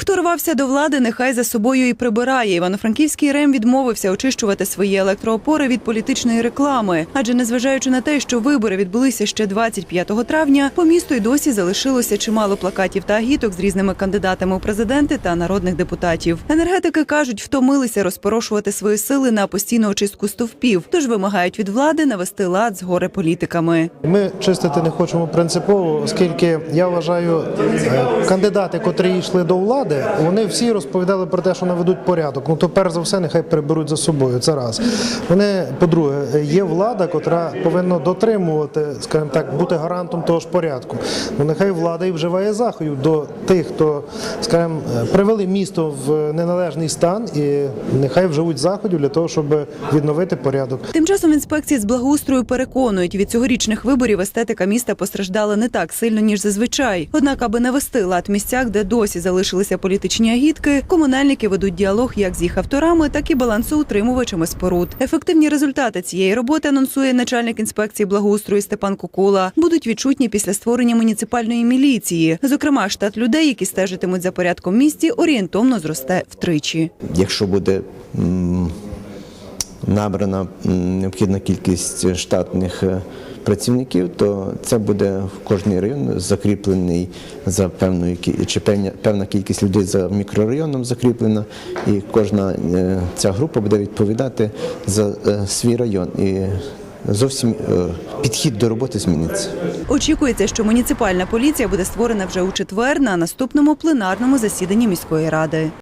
Хто рвався до влади, нехай за собою і прибирає. Івано-Франківський РЕМ відмовився очищувати свої електроопори від політичної реклами. Адже незважаючи на те, що вибори відбулися ще 25 травня, по місту й досі залишилося чимало плакатів та агіток з різними кандидатами у президенти та народних депутатів. Енергетики кажуть, втомилися розпорошувати свої сили на постійну очистку стовпів, тож вимагають від влади навести лад з горе політиками. Ми чистити не хочемо принципово, оскільки я вважаю, е, кандидати, котрі йшли до влади, вони всі розповідали про те, що наведуть порядок. Ну то перш за все, нехай приберуть за собою. Це раз. Вони, по-друге, є влада, котра повинна дотримувати, скажімо так, бути гарантом того ж порядку. Ну нехай влада і вживає заходів до тих, хто, скажімо, привели місто в неналежний стан, і нехай вживуть заходів для того, щоб відновити порядок. Тим часом інспекції з благоустрою переконують, від цьогорічних виборів естетика міста постраждала не так сильно, ніж зазвичай. Однак, аби навести лад в місцях, де досі залишилися політичні агітки, комунальники ведуть діалог як з їх авторами, так і балансоутримувачами споруд. Ефективні результати цієї роботи анонсує начальник інспекції благоустрою Степан Кукула. Будуть відчутні після створення муніципальної міліції. Зокрема, штат людей, які стежитимуть за порядком місті, орієнтовно зросте втричі. Якщо буде набрана необхідна кількість штатних е, працівників, то це буде в кожний район закріплений за певною чи певна, певна кількість людей за мікрорайоном закріплена, і кожна е, ця група буде відповідати за е, свій район. І зовсім підхід до роботи зміниться. Очікується, що муніципальна поліція буде створена вже у четвер на наступному пленарному засіданні міської ради.